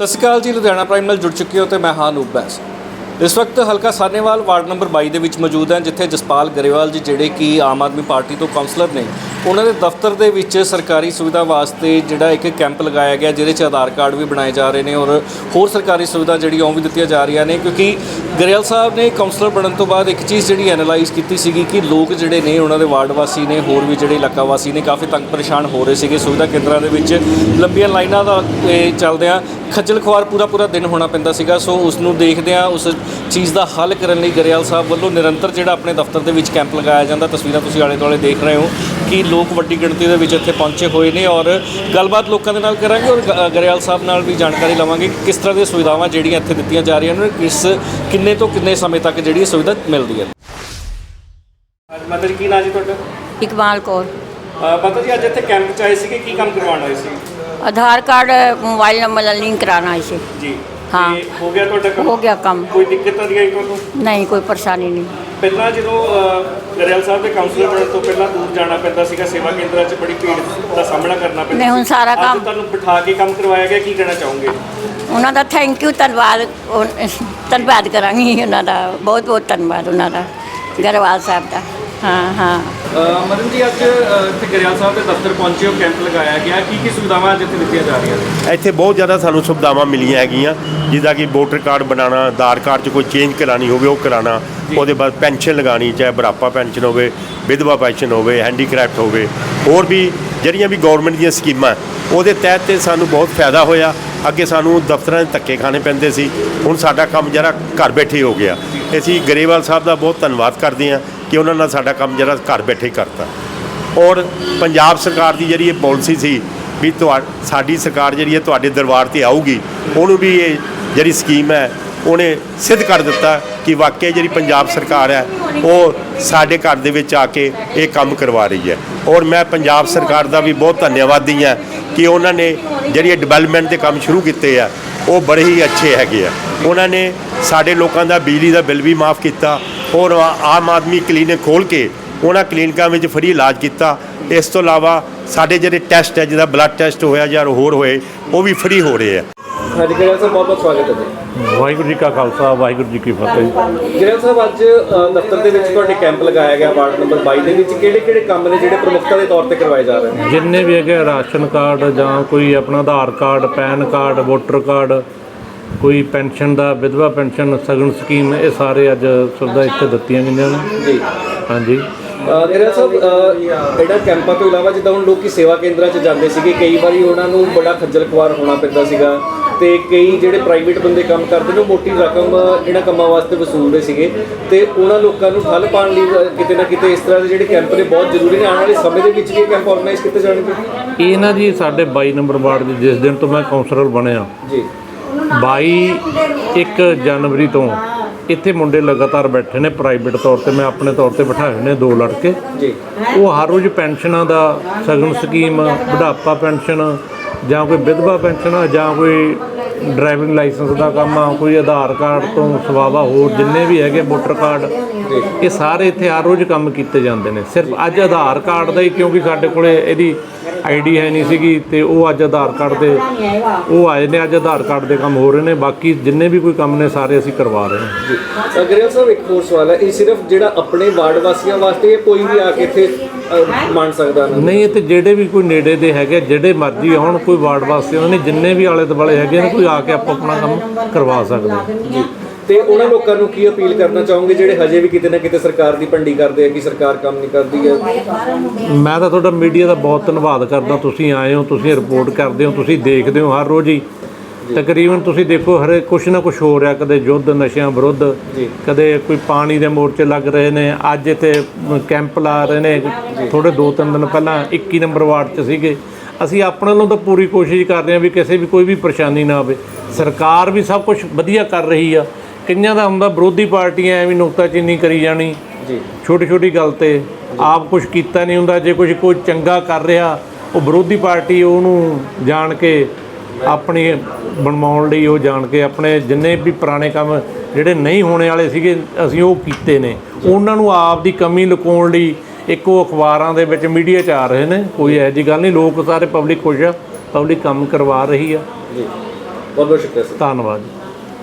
ਸਤਿ ਸ਼੍ਰੀ ਅਕਾਲ ਜੀ, ਲੁਧਿਆਣਾ ਪ੍ਰਾਈਮ ਨਾਲ ਜੁੜ ਚੁੱਕੇ ਹੋ ਤੇ ਮੈਂ ਹਾਂ ਨੂਬ ਬੈਂਸ। ਇਸ ਵਕਤ ਹਲਕਾ ਸਾਨੇਵਾਲ ਵਾਰਡ ਨੰਬਰ 22 ਦੇ ਵਿੱਚ ਮੌਜੂਦ ਹਾਂ ਜਿੱਥੇ ਜਸਪਾਲ ਗਰੇਵਾਲ ਜੀ, ਜਿਹੜੇ ਕਿ ਆਮ ਆਦਮੀ ਪਾਰਟੀ ਤੋਂ ਕਾਉਂਸਲਰ ਨੇ, ਉਹਨਾਂ ਦੇ ਦਫ਼ਤਰ ਦੇ ਵਿੱਚ ਸਰਕਾਰੀ ਸੁਵਿਧਾ ਵਾਸਤੇ ਜਿਹੜਾ ਇੱਕ ਕੈਂਪ ਲਗਾਇਆ ਗਿਆ, ਜਿਹਦੇ 'ਚ ਆਧਾਰ ਕਾਰਡ ਵੀ ਬਣਾਏ ਜਾ ਰਹੇ ਨੇ ਔਰ ਹੋਰ ਸਰਕਾਰੀ ਸੁਵਿਧਾ ਜਿਹੜੀ ਉਹ ਵੀ ਦਿੱਤੀਆਂ ਜਾ ਰਹੀਆਂ ਨੇ, ਕਿਉਂਕਿ ਗਰੇਵਾਲ ਸਾਹਿਬ ਨੇ ਕਾਉਂਸਲਰ ਬਣਨ ਤੋਂ ਬਾਅਦ ਇੱਕ ਚੀਜ਼ ਜਿਹੜੀ ਐਨਾਲਾਈਜ਼ ਕੀਤੀ ਸੀਗੀ ਕਿ ਲੋਕ ਜਿਹੜੇ ਨੇ, ਉਹਨਾਂ ਦੇ ਵਾਰਡ ਵਾਸੀ ਨੇ, ਹੋਰ ਵੀ ਜਿਹੜੇ ਇਲਾਕਾ ਵਾਸੀ ਨੇ, ਕਾਫੀ ਤੰਗ ਪਰੇਸ਼ਾਨ ਹੋ ਰਹੇ ਸੀਗੇ ਸੁਵਿਧਾ ਕੇਂਦਰਾਂ ਦੇ ਵਿੱਚ। ਲੰਬੀਆਂ ਲਾਈਨਾਂ ਦਾ ਇਹ ਚੱਲਦਿਆਂ ਖੱਜਲ ਖੁਆਰ ਪੂਰਾ ਪੂਰਾ ਦਿਨ ਹੋਣਾ ਪੈਂਦਾ ਸੀਗਾ, ਸੋ ਉਸ ਨੂੰ ਦੇਖਦਿਆਂ ਉਸ ਚੀਜ਼ ਦਾ ਹੱਲ ਕਰਨ ਲਈ ਗਰੇਵਾਲ ਸਾਹਿਬ ਵੱਲੋਂ ਨਿਰੰਤਰ ਜਿਹੜਾ ਆਪਣੇ ਦਫ਼ਤਰ ਦੇ ਵਿੱਚ ਕੈਂਪ ਲਗਾਇਆ ਜਾਂਦਾ, ਤਸਵੀਰਾਂ ਤੁਸੀਂ ਆਲੇ ਦੁਆਲੇ ਦੇਖ ਰਹੇ ਹੋ ਕਿ ਲੋਕ ਵੱਡੀ ਗਿਣਤੀ ਦੇ ਵਿੱਚ ਇੱਥੇ ਪਹੁੰਚੇ ਹੋਏ ਨੇ ਔਰ ਗੱਲਬਾਤ ਲੋਕਾਂ ਦੇ ਨਾਲ ਕਰਾਂਗੇ ਔਰ ਗ- ਗਰੇਵਾਲ ਸਾਹਿਬ ਨਾਲ ਵੀ ਜਾਣਕਾਰੀ ਲਵਾਂਗੇ ਕਿ ਕਿਸ ਤਰ੍ਹਾਂ ਦੀਆਂ ਸੁਵਿਧਾਵਾਂ ਜਿਹੜੀਆਂ ਇੱਥੇ ਦਿੱਤੀਆਂ ਜਾ ਰਹੀਆਂ ਨੇ ਕਿਸ, ਕਿੰਨੇ ਤੋਂ ਕਿੰਨੇ ਸਮੇਂ ਤੱਕ ਜਿਹੜੀ ਸੁਵਿਧਾ ਮਿਲਦੀ ਹੈ। ਮਾਤਾ ਜੀ ਕੀ ਨਾਂ ਜੀ ਤੁਹਾਡਾ ਇਕਬਾਲ ਕੌਰ। ਪਤਾ ਜੀ ਅੱਜ ਇੱਥੇ ਕੈਂਪ ਚ ਆਏ ਸੀਗੇ ਕੀ ਕੰਮ ਕਰਵਾਉਣ ਆਏ ਸੀ? ਆਧਾਰ ਕਾਰਡ ਮੋਬਾਈਲ ਨੰਬਰ ਨਾਲ ਲਿੰਕ ਕਰਾਉਣਾ ਸੀ। ਜੀ ਹਾਂ। ਹੋ ਗਿਆ ਤੁਹਾਡਾ ਕੰਮ? ਹੋ ਗਿਆ ਕੰਮ। ਕੋਈ ਦਿੱਕਤ ਨਹੀਂ ਆਈ ਤੁਹਾਨੂੰ? ਨਹੀਂ ਕੋਈ ਪਰੇਸ਼ਾਨੀ ਨਹੀਂ। ਪਹਿਲਾਂ ਜਦੋਂ ਗਰੇਵਾਲ ਸਾਹਿਬ ਦੇ ਕਾਉਂਸਲਰ ਬਣਨ ਤੋਂ ਪਹਿਲਾਂ ਦੂਰ ਜਾਣਾ ਪੈਂਦਾ ਸੀਗਾ ਸੇਵਾ ਕੇਂਦਰਾਂ 'ਚ ਬੜੀ ਭੀੜ ਦਾ ਸਾਹਮਣਾ ਕਰਨਾ ਪੈਂਦਾ ਨਹੀਂ, ਹੁਣ ਸਾਰਾ ਕੰਮ- ਤੁਹਾਨੂੰ ਬਿਠਾ ਕੇ ਕੰਮ ਕਰਵਾਇਆ ਗਿਆ ਕੀ ਕਹਿਣਾ ਚਾਹੋਗੇ? ਉਹਨਾਂ ਦਾ ਥੈਂਕ ਯੂ ਧੰਨਵਾਦ। ਧੰਨਵਾਦ ਕਰਾਂਗੀ ਉਹਨਾਂ ਦਾ। ਬਹੁਤ ਬਹੁਤ ਧੰਨਵਾਦ ਉਹਨਾਂ ਦਾ ਗਰਵਾਲ ਸਾਹਿਬ ਦਾ। ਹਾਂ ਹਾਂ। ਮਦਨ ਜੀ ਅੱਜ ਇੱਥੇ ਗਰੇਵਾਲ ਸਾਹਿਬ ਦੇ ਦਫ਼ਤਰ ਪਹੁੰਚੇ ਹੋ ਕੈਂਪ ਲਗਾਇਆ ਗਿਆ। ਕੀ ਕੀ ਸੁਵਿਧਾਵਾਂ ਅੱਜ ਇੱਥੇ ਦਿੱਤੀਆਂ ਜਾ ਰਹੀਆਂ ਨੇ? ਇੱਥੇ ਬਹੁਤ ਜ਼ਿਆਦਾ ਸਾਨੂੰ ਸੁਵਿਧਾਵਾਂ ਮਿਲੀਆਂ ਹੈਗੀਆਂ। ਜਿੱਦਾਂ ਕਿ ਵੋਟਰ ਕਾਰਡ ਬਣਾਉਣਾ ਆਧਾਰ ਕਾਰਡ 'ਚ ਕੋਈ ਚੇਂਜ ਕਰਾਣੀ ਹੋਵੇ ਉਹ ਕਰਾਉਣਾ। ਉਹਦੇ ਬਾਅਦ ਪੈਨਸ਼ਨ ਲਗਾਣੀ ਚਾਹੇ ਬੁਢਾਪਾ ਪੈਨਸ਼ਨ ਹੋਵੇ ਵਿਧਵਾ ਪੈਨਸ਼ਨ ਹੋਵੇ ਹੈਂਡੀਕ੍ਰਾਫਟ ਹੋਵੇ। ਹੋਰ ਵੀ ਜਿਹੜੀਆਂ ਵੀ ਗਵਰਨਮੈਂਟ ਦੀਆਂ ਸਕੀਮਾਂ ਉਹਦੇ ਤਹਿਤ ਤੇ ਸਾਨੂੰ ਬਹੁਤ ਫਾਇਦਾ ਹੋਇਆ। ਅੱਗੇ ਸਾਨੂੰ ਦਫ਼ਤਰਾਂ 'ਚ ਧੱਕੇ ਖਾਣੇ ਪੈਂਦੇ ਸੀ। ਹੁਣ ਸਾਡਾ ਕੰਮ ਜਰਾ ਘਰ ਬੈਠੇ ਹੀ ਹੋ ਗਿਆ। ਅਸੀਂ ਗਰੇਵਾਲ ਸਾਹਿਬ ਦਾ ਬਹੁਤ ਧੰਨਵਾਦ ਕਰਦੇ ਹਾਂ। ਕਿ ਉਹਨਾਂ ਨਾਲ ਸਾਡਾ ਕੰਮ ਜਿਹੜਾ ਘਰ ਬੈਠੇ ਹੀ ਕਰਤਾ। ਔਰ ਪੰਜਾਬ ਸਰਕਾਰ ਦੀ ਜਿਹੜੀ ਇਹ ਪਾਲਿਸੀ ਸੀ ਵੀ ਤੁਹਾਡੀ ਸਾਡੀ ਸਰਕਾਰ ਜਿਹੜੀ ਹੈ ਤੁਹਾਡੇ ਦਰਬਾਰ ਤੇ ਆਊਗੀ, ਉਹਨੂੰ ਵੀ ਇਹ ਜਿਹੜੀ ਸਕੀਮ ਹੈ, ਉਹਨੇ ਸਿੱਧ ਕਰ ਦਿੱਤਾ ਕਿ ਵਾਕਿਆ ਜਿਹੜੀ ਪੰਜਾਬ ਸਰਕਾਰ ਹੈ, ਉਹ ਸਾਡੇ ਘਰ ਦੇ ਵਿੱਚ ਆ ਕੇ ਇਹ ਕੰਮ ਕਰਵਾ ਰਹੀ ਹੈ। ਔਰ ਮੈਂ ਪੰਜਾਬ ਸਰਕਾਰ ਦਾ ਵੀ ਬਹੁਤ ਧੰਨਵਾਦੀ ਹਾਂ ਕਿ ਉਹਨਾਂ ਨੇ ਜਿਹੜੀ ਡਿਵੈਲਪਮੈਂਟ ਦੇ ਕੰਮ ਸ਼ੁਰੂ ਕੀਤੇ ਆ, ਉਹ ਬੜੇ ਹੀ ਅੱਛੇ ਹੈਗੇ ਆ। ਉਹਨਾਂ ਨੇ ਸਾਡੇ ਲੋਕਾਂ ਦਾ ਬਿਜਲੀ ਦਾ ਬਿੱਲ ਵੀ ਮਾਫ ਕੀਤਾ ਔਰ ਆ- ਆਮ ਆਦਮੀ ਕਲੀਨਿਕ ਖੋਲ ਕੇ ਉਹਨਾਂ ਕਲੀਨਿਕਾਂ ਵਿੱਚ ਫਰੀ ਇਲਾਜ ਕੀਤਾ। ਇਸ ਤੋਂ ਇਲਾਵਾ ਸਾਡੇ ਜਿਹੜੇ ਟੈਸਟ ਹੈ ਜਿਹਦਾ ਬਲੱਡ ਟੈਸਟ ਹੋਇਆ ਜਾਂ ਹੋਰ ਹੋਏ ਉਹ ਵੀ ਫਰੀ ਹੋ ਰਹੇ ਆ। ਹਾਂਜੀ ਗਰੇਵਾਲ ਸਾਹਿਬ ਬਹੁਤ ਬਹੁਤ ਸਵਾਗਤ ਹੈ ਜੀ। ਵਾਹਿਗੁਰੂ ਜੀ ਕਾ ਖਾਲਸਾ ਵਾਹਿਗੁਰੂ ਜੀ ਕੀ ਫਤਿਹ। ਗਰੇਵਾਲ ਸਾਹਿਬ ਅੱਜ ਦਫ਼ਤਰ ਦੇ ਵਿੱਚ ਤੁਹਾਡੇ ਕੈਂਪ ਲਗਾਇਆ ਗਿਆ ਵਾਰਡ ਨੰਬਰ 22 ਦੇ ਵਿੱਚ। ਕਿਹੜੇ ਕਿਹੜੇ ਕੰਮ ਨੇ ਜਿਹੜੇ ਪ੍ਰਮੁੱਖਤਾ ਦੇ ਤੌਰ ਤੇ ਕਰਵਾਏ ਜਾ ਰਹੇ ਨੇ? ਜਿੰਨੇ ਵੀ ਹੈਗੇ ਰਾਸ਼ਨ ਕਾਰਡ ਜਾਂ ਕੋਈ ਆਪਣਾ Aadhaar card PAN card voter card ਕੋਈ ਪੈਨਸ਼ਨ ਦਾ ਵਿਧਵਾ ਪੈਨਸ਼ਨ ਸਗਨ ਸਕੀਮ ਇਹ ਸਾਰੇ ਅੱਜ ਸੁਵਿਧਾ ਇੱਥੇ ਦਿੱਤੀਆਂ ਗਈਆਂ ਨੇ। ਜੀ। ਹਾਂਜੀ। ਗਰੇਵਾਲ ਸਾਹਿਬ ਅ, ਇਹਨਾਂ ਕੈਂਪਾਂ ਤੋਂ ਇਲਾਵਾ ਜਿੱਦਾਂ ਹੁਣ ਲੋਕੀ ਸੇਵਾ ਕੇਂਦਰਾਂ 'ਚ ਜਾਂਦੇ ਸੀਗੇ ਕਈ ਵਾਰੀ ਉਹਨਾਂ ਨੂੰ ਬੜਾ ਖੱਜਲ ਖੁਆਰ ਹੋਣਾ ਪੈਂਦਾ ਸੀਗਾ ਤੇ ਕਈ ਜਿਹੜੇ ਪ੍ਰਾਈਵੇਟ ਬੰਦੇ ਕੰਮ ਕਰਦੇ ਨੇ ਉਹ ਮੋਟੀ ਰਕਮ ਇਹਨਾਂ ਕੰਮਾਂ ਵਾਸਤੇ ਵਸੂਲਦੇ ਸੀਗੇ ਤੇ ਉਹਨਾਂ ਲੋਕਾਂ ਨੂੰ ਠੱਲ ਪਾਉਣ ਲਈ ਕਿਤੇ ਨਾ ਕਿਤੇ ਇਸ ਤਰ੍ਹਾਂ ਦੇ ਜਿਹੜੇ ਕੈਂਪ ਨੇ ਬਹੁਤ ਜ਼ਰੂਰੀ ਨੇ। ਆਉਣ ਵਾਲੇ ਸਮੇਂ ਦੇ ਵਿੱਚ ਵੀ ਕੈਂਪ ਆਰਗੇਨਾਈਜ਼ ਕੀਤੇ ਜਾਣਗੇ? ਇਹ ਨਾ ਜੀ ਸਾਡੇ 22 ਨੰਬਰ ਵਾਰਡ ਦੇ ਜਿਸ ਦਿਨ ਤੋਂ ਮੈਂ ਕਾਉਂਸਲਰ ਬਣਿਆ ਜੀ। 22 1 ਜਨਵਰੀ ਤੋਂ ਇੱਥੇ ਮੁੰਡੇ ਲਗਾਤਾਰ ਬੈਠੇ ਨੇ ਪ੍ਰਾਈਵੇਟ ਤੌਰ ਤੇ ਮੈਂ ਆਪਣੇ ਤੌਰ ਤੇ ਬਿਠਾਏ ਨੇ ਦੋ ਲੜਕੇ। ਜੀ। ਉਹ ਹਰ ਰੋਜ਼ ਪੈਨਸ਼ਨਾਂ ਦਾ ਸਗਨ ਸਕੀਮ ਬੁਢਾਪਾ ਪੈਨਸ਼ਨ ਜਾਂ ਕੋਈ ਵਿਧਵਾ ਪੈਨਸ਼ਨ ਜਾਂ ਕੋਈ ਡਰਾਈਵਿੰਗ ਲਾਇਸੈਂਸ ਦਾ ਕੰਮ ਆ ਕੋਈ ਆਧਾਰ ਕਾਰਡ ਤੋਂ ਸਵਾਵਾ ਹੋਰ ਜਿੰਨੇ ਵੀ ਹੈਗੇ ਵੋਟਰ ਕਾਰਡ ਇਹ ਸਾਰੇ ਇੱਥੇ ਹਰ ਰੋਜ਼ ਕੰਮ ਕੀਤੇ ਜਾਂਦੇ ਨੇ। ਸਿਰਫ ਅੱਜ ਆਧਾਰ ਕਾਰਡ ਦਾ ਹੀ ਕਿਉਂਕਿ ਸਾਡੇ ਕੋਲੇ ਇਹਦੀ ਆਈਡੀ ਹੈ ਨਹੀਂ ਸੀਗੀ ਤੇ ਉਹ ਅੱਜ ਆਧਾਰ ਕਾਰਡ ਦੇ ਉਹ ਆਏ ਨੇ ਅੱਜ ਆਧਾਰ ਕਾਰਡ ਦੇ ਕੰਮ ਹੋ ਰਹੇ ਨੇ ਬਾਕੀ ਜਿੰਨੇ ਵੀ ਕੋਈ ਕੰਮ ਨੇ ਸਾਰੇ ਅਸੀਂ ਕਰਵਾ ਰਹੇ ਹਾਂ। ਜੀ। ਅ, ਗਰੇਵਾਲ ਸਾਹਿਬ ਇੱਕ ਹੋਰ ਸਵਾਲ ਹੈ ਇਹ ਸਿਰਫ ਜਿਹੜਾ ਆਪਣੇ ਵਾਰਡ ਵਾਸੀਆਂ ਵਾਸਤੇ ਕੋਈ ਵੀ ਆ ਕੇ ਇੱਥੇ ਮੰਨ ਸਕਦਾ ਨਹੀਂ ਤੇ ਜਿਹੜੇ ਵੀ ਕੋਈ ਨੇੜੇ ਦੇ ਹੈਗੇ ਜਿਹੜੇ ਮਰਜ਼ੀ ਹੋਣ ਕੋਈ ਵਾਰਡ ਵਾਸੀ ਉਹਨਾਂ ਨੇ ਜਿੰਨੇ ਵੀ ਆਲੇ ਦੁਆਲੇ ਹੈਗੇ ਨੇ ਕੋਈ ਆ ਕੇ ਆਪੋ ਆਪਣਾ ਕੰਮ ਕਰਵਾ ਸਕਦਾ ਜੀ। ਤੇ ਉਹਨਾਂ ਲੋਕਾਂ ਨੂੰ ਕੀ ਅਪੀਲ ਕਰਨਾ ਚਾਹੋਗੇ ਜਿਹੜੇ ਹਜੇ ਵੀ ਕਿਤੇ ਨਾ ਕਿਤੇ ਸਰਕਾਰ ਦੀ ਭੰਡੀ ਕਰਦੇ ਆ ਕਿ ਸਰਕਾਰ ਕੰਮ ਨਹੀਂ ਕਰਦੀ ਹੈ? ਮੈਂ ਤਾਂ ਤੁਹਾਡਾ ਮੀਡੀਆ ਦਾ ਬਹੁਤ ਧੰਨਵਾਦ ਕਰਦਾ। ਤੁਸੀਂ ਆਏ ਹੋ ਤੁਸੀਂ ਰਿਪੋਰਟ ਕਰਦੇ ਹੋ ਤੁਸੀਂ ਦੇਖਦੇ ਹੋ ਹਰ ਰੋਜ਼ ਹੀ। ਤਕਰੀਬਨ ਤੁਸੀਂ ਦੇਖੋ ਹਰੇ ਕੁਛ ਨਾ ਕੁਛ ਹੋ ਰਿਹਾ ਕਦੇ ਯੁੱਧ ਨਸ਼ਿਆਂ ਵਿਰੁੱਧ। ਕਦੇ ਕੋਈ ਪਾਣੀ ਦੇ ਮੋਰਚੇ ਲੱਗ ਰਹੇ ਨੇ। ਅੱਜ ਇੱਥੇ ਕੈਂਪ ਲਾ ਰਹੇ ਨੇ। ਥੋੜੇ ਦੋ ਤਿੰਨ ਦਿਨ ਪਹਿਲਾਂ 21 ਨੰਬਰ ਵਾਰਡ 'ਚ ਸੀਗੇ। ਅਸੀਂ ਆਪਣੇ ਵੱਲੋਂ ਤਾਂ ਪੂਰੀ ਕੋਸ਼ਿਸ਼ ਕਰ ਰਹੇ ਹਾਂ ਵੀ ਕਿਸੇ ਵੀ ਕੋਈ ਵੀ ਪਰੇਸ਼ਾਨੀ ਨਾ ਆਵੇ। ਸਰਕਾਰ ਵੀ ਸਭ ਕੁਝ ਵਧੀਆ ਕਰ ਰਹੀ ਆ। ਕਈਆਂ ਦਾ ਹੁੰਦਾ ਵਿਰੋਧੀ ਪਾਰਟੀਆਂ ਐਵੇਂ ਨੁਕਤਾਚੀਨੀ ਕਰੀ ਜਾਣੀ। ਜੀ। ਛੋਟੀ ਛੋਟੀ ਗੱਲ ਤੇ ਆਪ ਕੁਝ ਕੀਤਾ ਨਹੀਂ ਹੁੰਦਾ ਜੇ ਕੁਝ ਕੋਈ ਚੰਗਾ ਕਰ ਰਿਹਾ ਉਹ ਵਿਰੋਧੀ ਪਾਰਟੀ ਉਹਨੂੰ ਜਾਣ ਕੇ ਆਪਣੀ ਬਣਵਾਉਣ ਲਈ ਉਹ ਜਾਣ ਕੇ ਆਪਣੇ ਜਿੰਨੇ ਵੀ ਪੁਰਾਣੇ ਕੰਮ ਜਿਹੜੇ ਨਹੀਂ ਹੋਣੇ ਵਾਲੇ ਸੀਗੇ ਅਸੀਂ ਉਹ ਕੀਤੇ ਨੇ। ਉਹਨਾਂ ਨੂੰ ਆਪ ਦੀ ਕਮੀ ਲੁਕਾਉਣ ਲਈ ਇੱਕ ਅਖਬਾਰਾਂ ਦੇ ਵਿੱਚ ਮੀਡੀਆ 'ਚ ਆ ਰਹੇ ਨੇ। ਕੋਈ ਇਹੋ ਜਿਹੀ ਗੱਲ ਨਹੀਂ ਲੋਕ ਸਾਰੇ ਪਬਲਿਕ ਖੁਸ਼ ਆ ਪਬਲਿਕ ਕੰਮ ਕਰਵਾ ਰਹੀ ਆ। ਜੀ। ਬਹੁਤ ਬਹੁਤ ਸ਼ੁਕਰੀਆ ਧੰਨਵਾਦ। ਜੀ